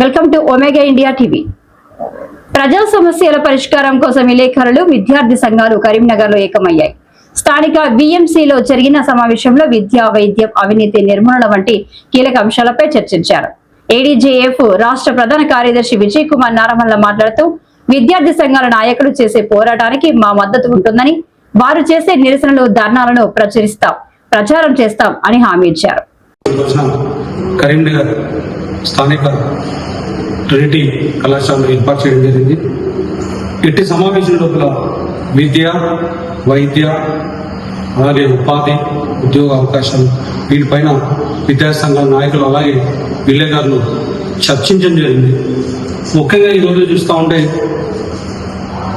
Welcome to Omega India TV. ప్రజా సమస్యల పరిష్కారం కోసం విలేకరులు విద్యార్థి సంఘాలు కరీంనగర్లో ఏకమయ్యాయి. స్థానిక బిఎంసిలో జరిగిన సమావేశంలో విద్యా వైద్యం అవినీతి నిర్మూలన వంటి కీలక అంశాలపై చర్చించారు. ఏడీజేఎఫ్ రాష్ట్ర ప్రధాన కార్యదర్శి విజయ్ కుమార్ నారమల్ల మాట్లాడుతూ విద్యార్థి సంఘాల నాయకులు చేసే పోరాటానికి మా మద్దతు ఉంటుందని వారు చేసే నిరసనలు ధర్నాలను ప్రచురిస్తాం ప్రచారం చేస్తాం అని హామీ ఇచ్చారు. కరీంనగర్ స్థానిక ట్రినిటీ కళాశాలను ఏర్పాటు చేయడం జరిగింది. ఇట్టి సమావేశం లోపల విద్య వైద్య అలాగే ఉపాధి ఉద్యోగ అవకాశం వీటిపైన విద్యాసంఘాల నాయకులు అలాగే విలేకరులు చర్చించడం జరిగింది. ముఖ్యంగా ఈరోజు చూస్తూ ఉంటే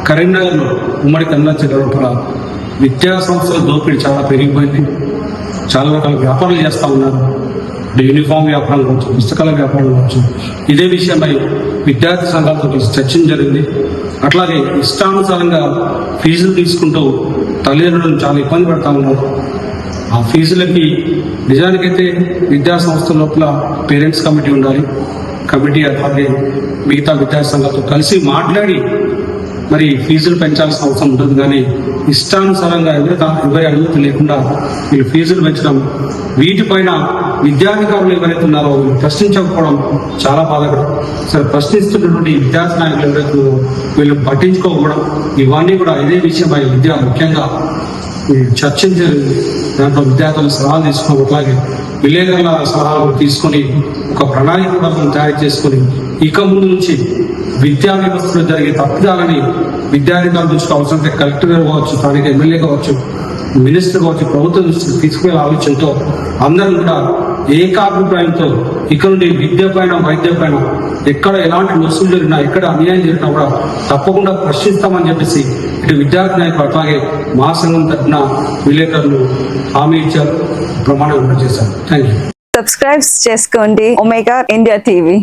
కరీంనగర్లో ఉమ్మడి కన్నా జిల్లా లోపల విద్యా సంస్థల దోపిడీ చాలా పెరిగిపోయింది. చాలా రకాల వ్యాపారాలు చేస్తూ ఉన్నారు. అంటే యూనిఫామ్ వ్యాపారం కావచ్చు పుస్తకాల వ్యాపారం కావచ్చు. ఇదే విషయమై విద్యార్థి సంఘాలతో చర్చన జరిగింది. అట్లాగే ఇష్టానుసారంగా ఫీజులు తీసుకుంటూ తల్లిదండ్రులను చాలా ఇబ్బంది పెడతా ఉన్నారు. ఆ ఫీజులకి నిజానికైతే విద్యా సంస్థ లోపల పేరెంట్స్ కమిటీ ఉండాలి. కమిటీ అలాగే మిగతా విద్యార్థి సంఘాలతో కలిసి మాట్లాడి మరి ఫీజులు పెంచాల్సిన అవసరం ఉంటుంది కానీ ఇష్టానుసారంగా ఎవరి ఎవరి అనుమతి లేకుండా వీళ్ళు ఫీజులు పెంచడం వీటిపైన విద్యాధికారులు ఎవరైతే ఉన్నారో ప్రశ్నించకపోవడం చాలా బాధకరం. సరే ప్రశ్నిస్తున్నటువంటి విద్యార్థి నాయకులు ఎవరైతే వీళ్ళు పట్టించుకోకపోవడం ఇవన్నీ కూడా ఇదే విషయమై విద్య ముఖ్యంగా ఈ చర్చించారు దాంట్లో విద్యార్థులు సలహాలు తీసుకుని అట్లాగే విలేకరుల సలహాలు తీసుకొని ఒక ప్రణాళిక కూడా మనం తయారు చేసుకొని ఇక ముందు నుంచి విద్యా వ్యవస్థలో జరిగే తప్పిదాలని విద్యాధికారుల అవసరం అవసరమైతే కలెక్టర్ గారు కావచ్చు స్థానిక ఎమ్మెల్యే కావచ్చు మినిస్టర్ కావచ్చు ప్రభుత్వ దృష్టికి తీసుకునే ఆలోచనతో అందరం కూడా ఏకాభిప్రాయంతో ఇక్కడ నుండి విద్య పైన వైద్య పైన ఎక్కడ ఎలాంటి నొస్తులు జరిగినా ఎక్కడ అన్యాయం జరిగినా కూడా తప్పకుండా ప్రశ్నిస్తామని చెప్పేసి ఇటు విద్యార్థి నాయకులు అట్లాగే మా సంఘం తరఫున విలేకరులు హామీ ఇచ్చారు ప్రమాణం చేశారు థ్యాంక్ యూ సబ్స్క్రైబ్ చేసుకోండి ఒమేగా ఇండియా టీవీ